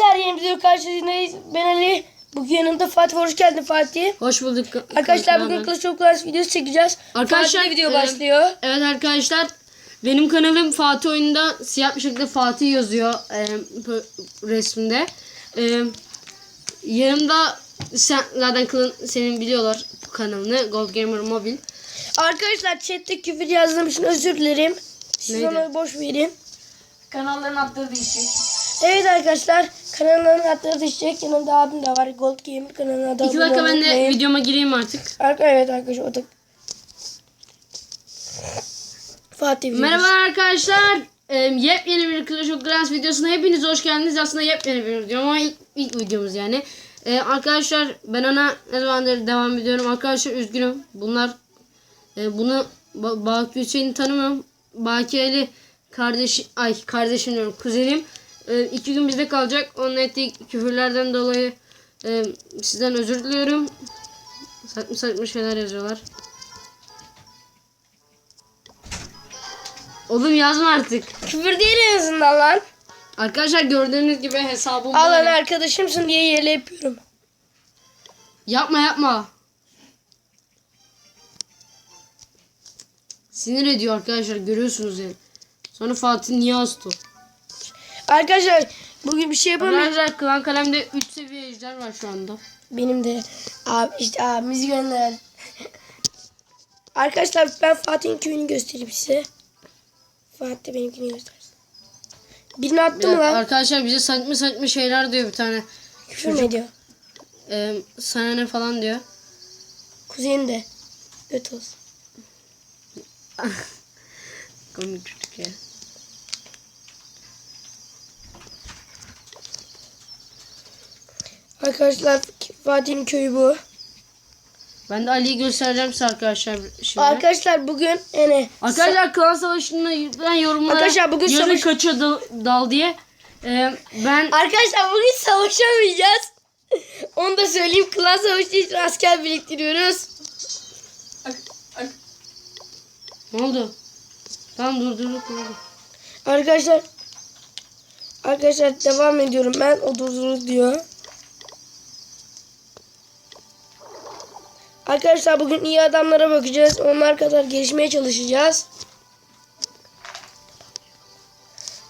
Arkadaşlar yeni video karşınızdayız. Ben Ali. Bugün yanımda Fatih. Hoş geldin Fatih. Hoş bulduk. Arkadaşlar bugün Clash of Clans videosu çekeceğiz. Arkadaşlar, Fatih video e, başlıyor. Evet arkadaşlar benim kanalım Fatih oyunda siyah bir şekilde Fatih yazıyor e, resminde. E, yanımda sen, zaten klan- senin biliyorlar bu kanalını Gold Gamer Mobile. Arkadaşlar chatte küfür yazdığım için özür dilerim. Siz Neydi? ona boş verin. Kanalların attığı değişik. Evet arkadaşlar kanalların adları düşecek. Yanımda abim de var. Gold Gamer kanalına da İki dakika ben de videoma gireyim artık. Arka, evet arkadaşlar o da. Fatih. Merhaba arkadaşlar. E, yepyeni bir Clash of Clans videosuna hepiniz hoş geldiniz. Aslında yepyeni bir video ama ilk, ilk videomuz yani. E, arkadaşlar ben ona ne zamandır devam ediyorum. Arkadaşlar üzgünüm. Bunlar e, bunu ba Baki Hüseyin'i tanımıyorum. Baki Ali kardeş ay kardeşim diyorum kuzenim. E, iki gün bizde kalacak. Onun ettiği küfürlerden dolayı e, sizden özür diliyorum. Saçma saçma şeyler yazıyorlar. Oğlum yazma artık. Küfür değil en azından lan. Arkadaşlar gördüğünüz gibi hesabım Al lan arkadaşımsın diye yerle yapıyorum. Yapma yapma. Sinir ediyor arkadaşlar görüyorsunuz yani. Sonra Fatih niye hasta? Arkadaşlar bugün bir şey yapamayız. Arkadaşlar klan kalemde 3 seviye ejder var şu anda. Benim de abi işte abimiz gönder. Arkadaşlar ben Fatih'in köyünü göstereyim size. Fatih de benimkini göstersin. Birini attı mı lan? Arkadaşlar bize saçma saçma şeyler diyor bir tane. Küfür mü ediyor? Ee, sana ne falan diyor. Kuzeyin de. Göt olsun. Komik çocuk ya. Arkadaşlar Fatih'in köyü bu. Ben de Ali'yi göstereceğim size arkadaşlar şimdi. Arkadaşlar bugün ene Arkadaşlar klan savaşında yüklenen yorumlara Arkadaşlar bugün savaş- kaça dal, dal diye. Ee, ben Arkadaşlar bugün savaşamayacağız. Onu da söyleyeyim. Klan savaşı için asker biriktiriyoruz. ne oldu? Tamam dur dur dur. dur. Arkadaşlar Arkadaşlar devam ediyorum ben. O durdurur diyor. Arkadaşlar bugün iyi adamlara bakacağız. Onlar kadar gelişmeye çalışacağız.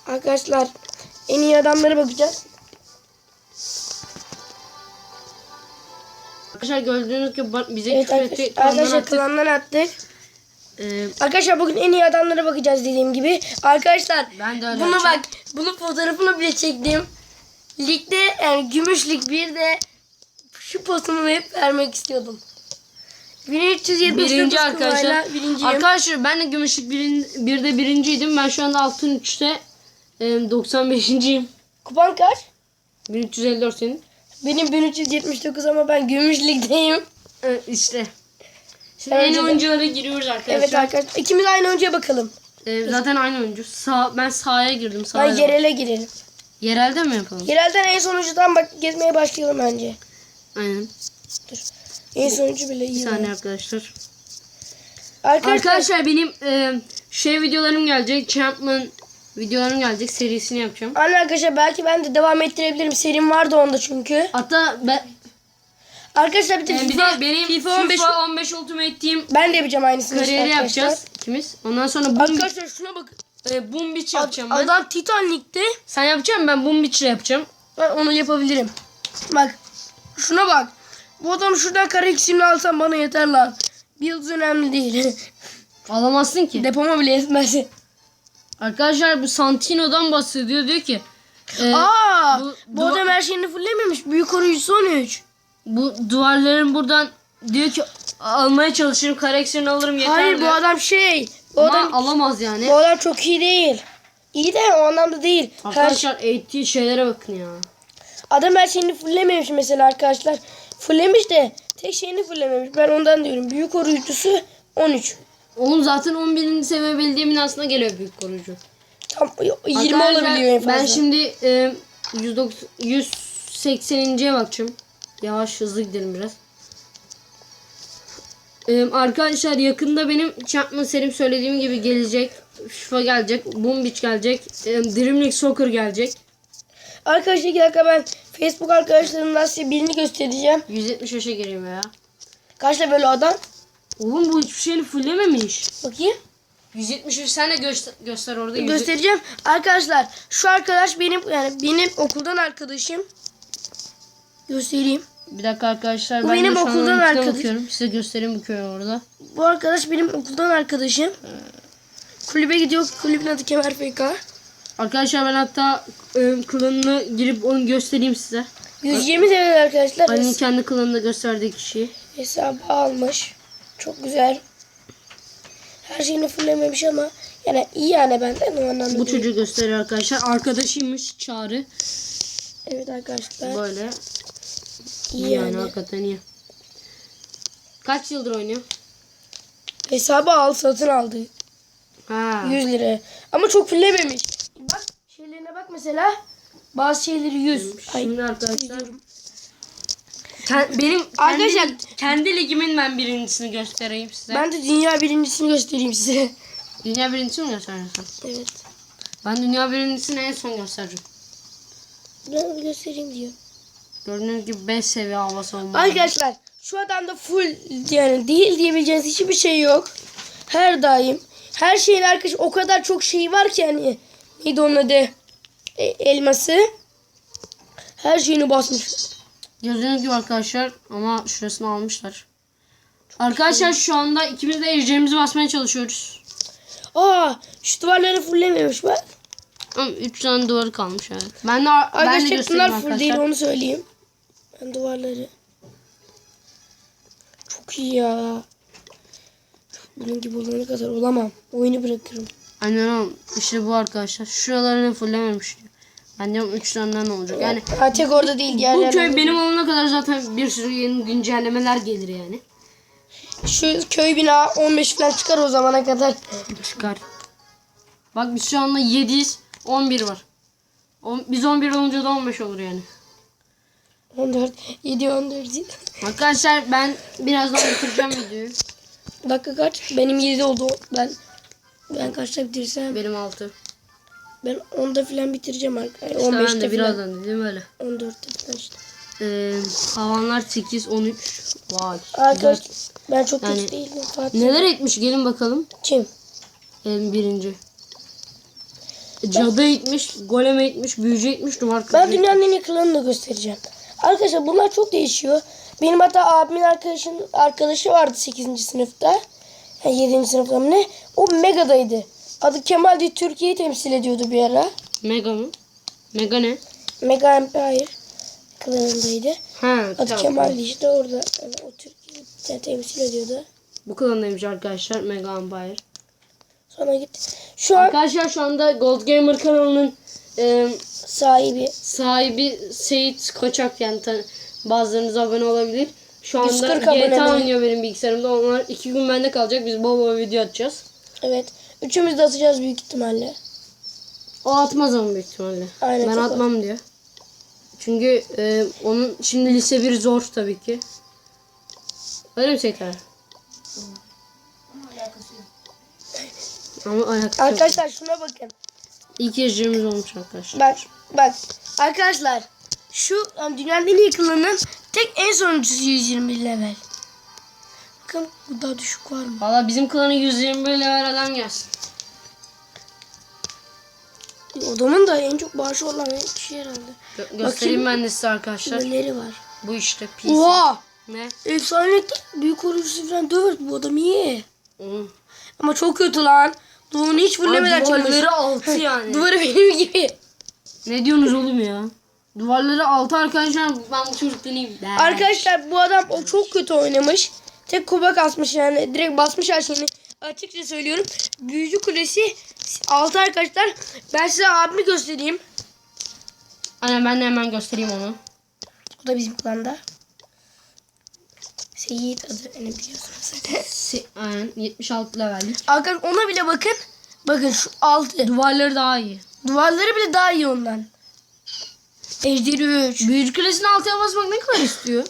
Arkadaşlar en iyi adamlara bakacağız. Arkadaşlar gördüğünüz gibi bize Evet küfür etti. arkadaşlar, Klandan arkadaşlar attık. Ee, Arkadaşlar bugün en iyi adamlara bakacağız dediğim gibi. Arkadaşlar Ben de öyle bunu yapacağım. bak bunun fotoğrafını bile çektim. Ligde yani Gümüşlük bir de şu postumu hep vermek istiyordum. 1379 birinci arkadaşlar. birinciyim. Arkadaşlar ben de gümüşlük birin, birde birinciydim. Ben şu anda altın 3'te e, 95.yim. Kupan kaç? 1354 senin. Benim 1379 ama ben Gümüşlük'teyim. Ee, işte. Şimdi Evet, en evet. oyunculara giriyoruz arkadaşlar. Evet arkadaşlar. İkimiz aynı oyuncuya bakalım. Ee, zaten aynı oyuncu. Sağ, ben sahaya girdim. Sağa Ben yerele girelim. Yerelde mi yapalım? Yerelden en sonuncudan bak gezmeye başlayalım bence. Aynen. En sonuncu bile Bir iyi. saniye arkadaşlar. Arkadaşlar, Arkadaşlar benim e, şey videolarım gelecek. Champion videolarım gelecek. Serisini yapacağım. Anne arkadaşlar belki ben de devam ettirebilirim. Serim vardı onda çünkü. Hatta ben, Arkadaşlar bir de bir FIFA, de benim FIFA 15 FIFA 15 Ultimate Team ben de yapacağım aynısını işte kariyeri arkadaşlar. yapacağız ikimiz. Ondan sonra Boom, Arkadaşlar şuna bak. e, boom Beach Ad- yapacağım ben. Adam Titanic'te. Sen yapacak mısın? Ben Boom Beach'le yapacağım. Ben onu yapabilirim. Bak. Şuna bak. Bu adam şuradan kare ikisini alsam bana yeter lan. Bir yıldız önemli değil. Alamazsın ki. Depoma bile yetmez. Arkadaşlar bu Santino'dan bahsediyor. Diyor ki e, Aa, bu- bu, adam her şeyini fullememiş. Büyük koruyucusu 13. bu duvarların buradan diyor ki almaya çalışırım. Kareksiyonu alırım yeter Hayır bu adam şey. Bu Ama adam, alamaz yani. bu adam çok iyi değil. İyi de o anlamda değil. Her, Arkadaşlar eğittiği şeylere bakın ya. Adam her şeyini fullememiş mesela arkadaşlar. Fullemiş de tek şeyini fullememiş. Ben ondan diyorum. Büyük koruyucusu 13. Onun zaten 11. seviye bildiğimin aslında geliyor büyük koruyucu. Tam 20 Arkadaşlar, olabiliyor en fazla. Ben şimdi e, 190 180.ye bakacağım. Yavaş hızlı gidelim biraz. E, arkadaşlar yakında benim Champion serim söylediğim gibi gelecek. FIFA gelecek. Boom Beach gelecek. E, Dream League Soccer gelecek. Arkadaşlar iki dakika ben Facebook arkadaşlarımdan size birini göstereceğim. 175'e gireyim ya. Kaçta böyle adam? Oğlum bu hiçbir şeyini fullememiş. Bakayım. 175 sen de göster, göster orada. Göstereceğim. Arkadaşlar şu arkadaş benim yani benim okuldan arkadaşım. Göstereyim. Bir dakika arkadaşlar Bu ben benim okuldan linkine arkadaş- bakıyorum. Size göstereyim bu köyü orada. Bu arkadaş benim okuldan arkadaşım. Kulübe gidiyor. Kulübün adı Kemer FK. Arkadaşlar ben hatta e, klanına girip onu göstereyim size. 120 level arkadaşlar. Ali'nin kendi klanında gösterdiği kişiyi. Hesabı almış. Çok güzel. Her şeyini fullememiş ama yani iyi yani benden o anlamda Bu çocuğu gösteriyor arkadaşlar. Arkadaşıymış Çağrı. Evet arkadaşlar. Böyle. iyi İyi yani yani. hakikaten iyi. Kaç yıldır oynuyor? Hesabı al satın aldı. Ha. 100 lira. Ama çok fullememiş. Bak şeylerine bak mesela. Bazı şeyleri 100. Ay, Şimdi arkadaşlar Ken- benim Arkadaşlar- kendi, kendi ligimin ben birincisini göstereyim size. ben de dünya birincisini göstereyim size. Dünya birincisi mi göstereceksin? Evet. Ben dünya birincisini en son göstereceğim. Ben göstereyim diyor. Gördüğünüz gibi 5 seviye hava savunma. Arkadaşlar şu adamda full yani değil diyebileceğiniz hiçbir şey yok. Her daim. Her şeyin arkadaş o kadar çok şey var ki hani neydi onun adı? E, elması. Her şeyini basmış. Gördüğünüz gibi arkadaşlar ama şurasını almışlar. arkadaşlar şu anda ikimiz de ejderimizi basmaya çalışıyoruz. Aa şu duvarları fulllememiş bak. 3 tane duvarı kalmış evet. Ben de, ben de Arkadaşlar göstereyim bunlar full arkadaşlar. değil onu söyleyeyim. Ben duvarları. Çok iyi ya. Bunun gibi olana kadar olamam. Oyunu bırakırım. Aynen. İşte bu arkadaşlar. Şuralarını fullememiş diyor. Ben diyorum 3 tane ne olacak? Yani Ha tek orada değil bu diğerlerinde. köy benim olana kadar zaten bir sürü yeni güncellemeler gelir yani. Şu köy bina 15 falan çıkar o zamana kadar. Çıkar. Bak biz şu anda 7'yiz. 11 var. On- Biz 11 olunca da 15 olur yani. 14, 7, 14. Arkadaşlar ben birazdan bitireceğim videoyu. Dakika kaç? Benim 7 oldu. Ben ben kaçta bitirsem? Benim 6. Ben 10'da falan bitireceğim arkadaşlar. İşte ben 15'te de birazdan dedim öyle. 14'te falan işte. Ee, havanlar 8, 13. Vay. Arkadaş güzel. ben çok Yani- kötü değilim. Fatih. Neler etmiş gelin bakalım. Kim? En birinci. Cadı etmiş, golem etmiş, büyücü etmiş, duvar kızı Ben dünyanın en iyi klanını göstereceğim. Arkadaşlar bunlar çok değişiyor. Benim hatta abimin arkadaşın arkadaşı vardı 8. sınıfta. Yani 7. sınıfta mı ne? O Mega'daydı. Adı Kemal diye Türkiye'yi temsil ediyordu bir ara. Mega mı? Mega ne? Mega Empire klanındaydı. Ha, Adı tamam. Kemal işte orada yani o Türkiye'yi te- temsil ediyordu. Bu klandaymış arkadaşlar Mega Empire. Sonra gitti. Şu an Arkadaşlar şu anda Gold Gamer kanalının e, sahibi sahibi Seyit Koçak yani tan- bazılarınız abone olabilir. Şu anda 140 GTA oynuyor benim bilgisayarımda. Onlar iki gün bende kalacak. Biz bol bol video atacağız. Evet. Üçümüz de atacağız büyük ihtimalle. O atmaz ama büyük ihtimalle. Aynen, ben atmam diyor. Çünkü e, onun şimdi lise 1 zor tabii ki. Öyle mi Seyit abi? Ama alakası yok. Arkadaşlar şuna bakın. İlk ejderimiz olmuş arkadaşlar. Bak bak. Arkadaşlar şu dünyanın en iyi klanının tek en sonuncusu 120 level. Bakın bu daha düşük var mı? Valla bizim klanı 121 level adam gelsin. Odamın da en çok bağışı olan kişi herhalde. Gö- göstereyim ben de size arkadaşlar. Neleri var? Bu işte PC. Oha! Ne? Efsanelikte büyük koruyucusu falan 4 bu adam iyi. Oğlum. Ama çok kötü lan. Duvarını hiç Abi çıkmış. duvarları altı yani. Duvarı benim gibi. ne diyorsunuz oğlum ya? Duvarları altı arkadaşlar ben bu çocuk deneyim. Arkadaşlar bu adam o çok kötü oynamış. Tek kuba kasmış yani. Direkt basmış her şeyini. Açıkça söylüyorum. Büyücü kulesi 6 arkadaşlar. Ben size abimi göstereyim. Aynen ben de hemen göstereyim onu. O da bizim klanda. Seyit adı ne biliyorsunuz zaten. Se- Aynen 76 levellik. Arkadaşlar ona bile bakın. Bakın şu 6. Duvarları daha iyi. Duvarları bile daha iyi ondan. Ejderi 3. Büyücü kulesini altıya basmak ne kadar istiyor?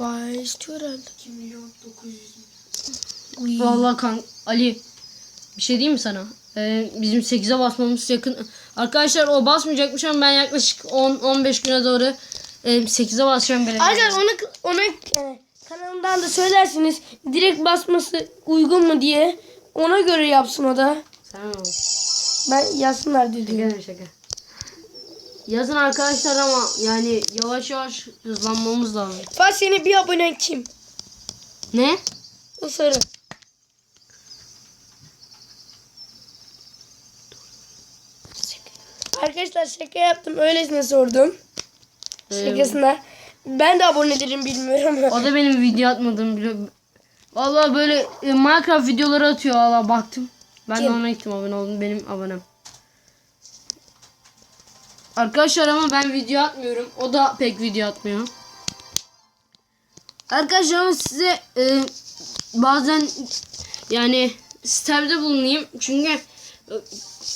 Bayağı istiyor herhalde. 2 milyon 900 Uy. Vallahi kan Ali bir şey diyeyim mi sana? Ee, bizim 8'e basmamız yakın. Arkadaşlar o basmayacakmış ama ben yaklaşık 10-15 güne doğru e, 8'e basacağım. Arkadaşlar ona, ona e, kanalından da söylersiniz direkt basması uygun mu diye. Ona göre yapsın o da. Tamam. Ben yazsınlar diye. Şaka şaka. Yazın arkadaşlar ama yani yavaş yavaş hızlanmamız lazım. Fatih senin bir abonen kim? Ne? O sarı. Arkadaşlar şaka yaptım. Öylesine sordum. Şakasına. Ben de abonelerim bilmiyorum. O da benim video atmadığım biliyor. Vallahi böyle e, Minecraft videoları atıyor valla baktım. Ben de Kim? ona gittim abone oldum benim abonem. Arkadaşlar ama ben video atmıyorum. O da pek video atmıyor. Arkadaşlar ama size e, bazen yani sistemde bulunayım. Çünkü e,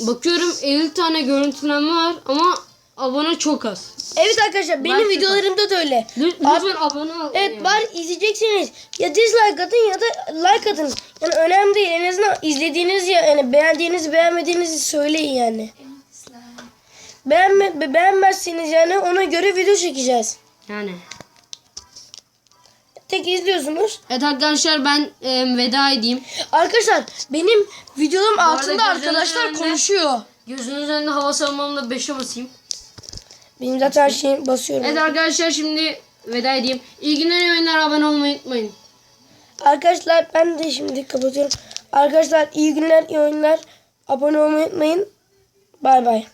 bakıyorum 50 tane görüntülenme var ama abone çok az. Evet arkadaşlar benim Ben çok- videolarımda da öyle. Lü- Lütfen abone ol. Evet yani. var izleyeceksiniz. Ya dislike atın ya da like atın. Yani önemli değil. En azından izlediğiniz ya yani beğendiğinizi beğenmediğinizi söyleyin yani. Beğenme, be- beğenmezseniz yani ona göre video çekeceğiz. Yani. Tek izliyorsunuz. Evet arkadaşlar ben e, veda edeyim. Arkadaşlar benim videolarım arada altında arkadaşlar önünde- konuşuyor. Gözünüzün önünde hava savunmamda 5'e basayım. Benim zaten her şeyi basıyorum. Evet arkadaşlar şimdi veda edeyim. İyi günler iyi oyunlar abone olmayı unutmayın. Arkadaşlar ben de şimdi kapatıyorum. Arkadaşlar iyi günler, iyi oyunlar. Abone olmayı unutmayın. Bay bay.